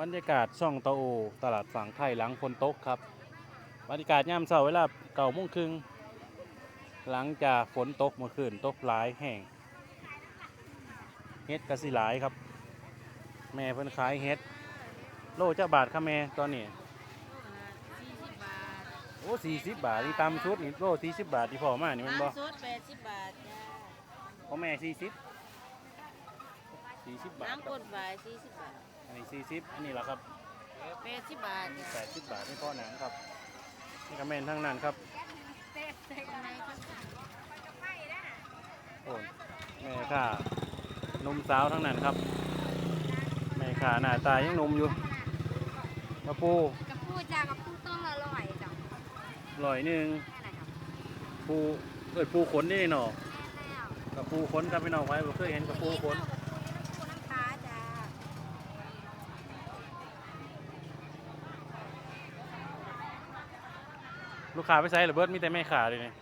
บรรยากาศช่องตะโอ ตลาดฝั่งไทยหลังพนตกครับ บรรยากาศยามเช้าเวลาเก่าโมงครึ่งหลังจากฝนตกเมื่อคืนตกหลายแห่งเฮ็ดกสิหลายครับ แม่เพิ่นขายเฮ็ด โลเจ้าบาทค่ะแม่ตอนนี้สี่สิบบาทโอ้สี่สิบบาทนี่ตามชุดนี่โลสี่สิบบาทที่พอมานี่แมันบ่น้ำสดแปดสิบบาทจ้าพ่อแม่สี่สิบสี่สิบบาทน้ำคกรับดบายสี่สิบบาท อันนี้สี่สิบอันนี้ละครับแปดสิบบาทอันนี้จ้าแปดสิบบาทนี่พ่อหนังครับนี่ก็แม่นทั้งนั้นครับโอนแม่ข่านมสาวทั้งนั้นครับ แม่ข่าหน้าตายังหนมอยู่มาปูกับพูจ้ากับพูต้องละลอยจ้ะลอยหนึ่งแม่ไหนครับปูเอ้ยปูขนนี่หนอแม่แล้วกับปูขนครับพี่น้องไว้บ่เคยเห็นกับปูขน พูน้ำค้าจ้า ลูกค้าไปใส่หรือเบิร์ดมีแต่แม่ข่าเลยนี่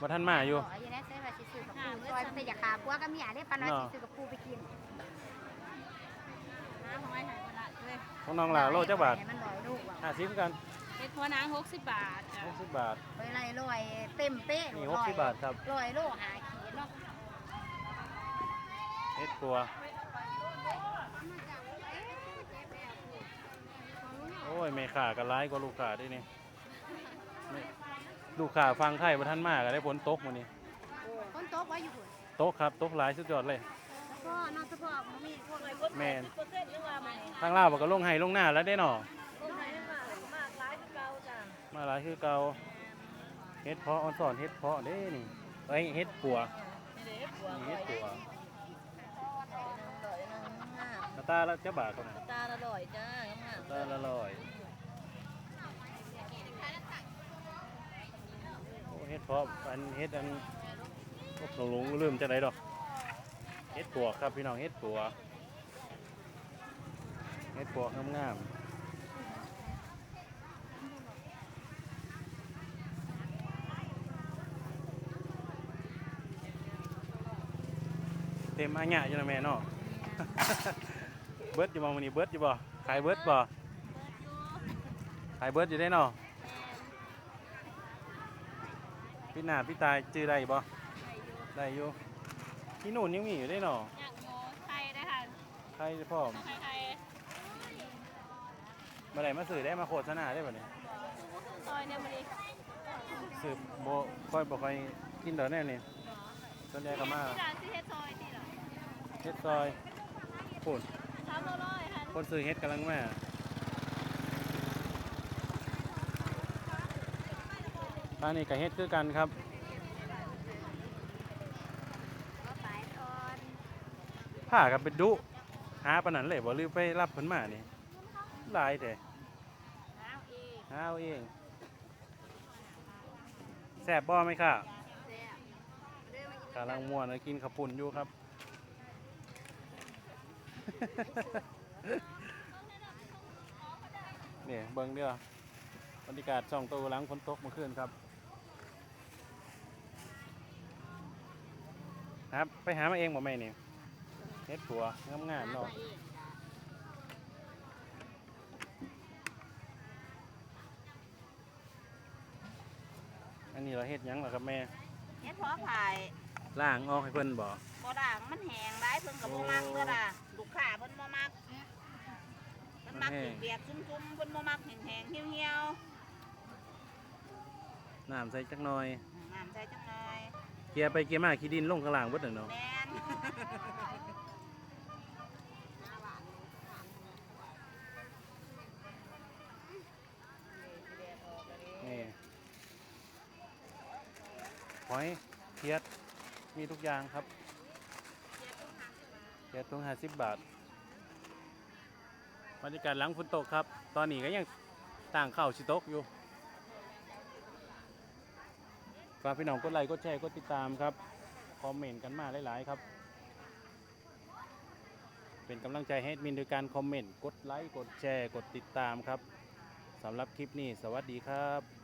มาท่านมาอยู่บอกอายุได้เซ่ว่าสิซื้อกับพูซอยเป็นอยากขาพัวก็มีอะไรปานน้อยสิซื้อกับพูไปกินน้ำของไอ้หายไปละเลยของน้องหลาโลเจ้าบาทให้มันลอยลูกว่ะห้าสิบกันเฮ็ดหัวนางหกสิบบาทจ้าหกสิบบาท ไปไล่ลอยเต็มเป๊ะนี่หกสิบบาทครับลอยโลหาขีดเนาะเฮ็ดตัว โอ้ยแม่ข่าก็ร้ายกว่าลูกข่าด้วยนี่แม่ ลูกข่าฟังไทยมาท่านมากก็ได้ฝนตกมื้อนี้คนโต๊ะไว้อยู่พุ่นตกครับตกหลายสุดยอดเลย แล้วก็นอกเฉพาะมันมีพวกอะไรแม่น เปอร์เซ็นต์หรือว่ามันทางลาวบอกก็ลงไห้ลงหน้าแล้วได้หนอลงไหนมากมากหลายคือเก่าจ้ามาหลายคือเก่าเฮ็ดเพาะออนสอนเฮ็ดเพาะเด้นี่ไอ้ยเฮ็ดปัวนี่เด้บัวนี่เฮ็ดปัวลอยนึงงามกระตาละเจ้าบาทก่อนนะตาละลอยจ้างามตาละร้อยโอ้เฮ็ ดเพราะอันเฮ็ดอันโอ้หลงลงลืมจะไหนดอกเฮ็ดปัวครับพี่น้องเฮ็ดปัวเฮ็ดปัวงามๆเต็มอาญะอยู่นะแม่เนาะเบิร์ดอยู่บ่มื้อนี้เบิร์ดอยู่บ่ขายเบิร์ดบ่ขายเบิร์ดอยู่ได้เนาะ พี่หน้าพี่ตายจื้อได้บ่ได้อยู่ที่นู่นยังมีอยู่ได้เนาะอยากโมไทยได้ค่ะใครพร้อมไทยไทยมาได้มาสื่อได้มาโฆษณาได้บ่เนี่ยซอยเนี่ยมันดีสื่อบ่ค่อยบ่ค่อยกินดอกแน่นี่ส่วนใหญ่ก็มาที่ร้านที่เฮ็ดซอยนี่เหรอเฮ็ดซอยพูดสามร้อยค่ะคนซื้อเฮ็ดกำลังมา ทางนี้ก็เฮ็ดคือกันครับก็สายตอนผ้ากับเป็นดุหาปานนั้นเลยบ่หรือไปรับเพิ่นมานี่หลายแต่น้ำเองหาเอาเองแซ่บบ่ไหมค่ะแซ่บเดินมากินกำลังม่วนกินข้าวปุ้นอยู่ครับเนี่ยเบิ่งเด้อบรรยากาศช่องตัวหลังฝนตกเมื่อคืนครับ ครับ ไปหามาเองบ่แม่นี่เฮ็ดผัวงามๆเนาะอันนี้เราเฮ็ดหยังเหรอครับแม่เฮ็ดเพาะผายล่างออกให้เพิ่นบ่บ่ด่างมันแห้งได้เพิ่นก็บ่มักเด้อล่ะลูกค้าเพิ่นบ่มักมันมักเปียกๆชุ่มๆเพิ่นบ่มักแห้งๆเหี่ยวน้ำใส่จักหน่อยๆน้ำใส่จังหน่อย เกียร์ไปเกียร์มาขี้ดินลงข้างล่างเบิดน่ะเนาะแม่นนี่หอยเทียดมีทุกอย่างครับเทียดทุงห้าสิบบาทบรรยากาศหลังฝนตกครับ ตอนนี้ก็ยังต่างเข้าชิตกอยู่ ฝากพี่น้องกดไลค์กดแชร์กดติดตามครับคอมเมนต์กันมาหลายๆครับ เป็นกำลังใจให้แอดมินโดยการคอมเมนต์กดไลค์กดแชร์กดติดตามครับสำหรับคลิปนี้ สวัสดีครับ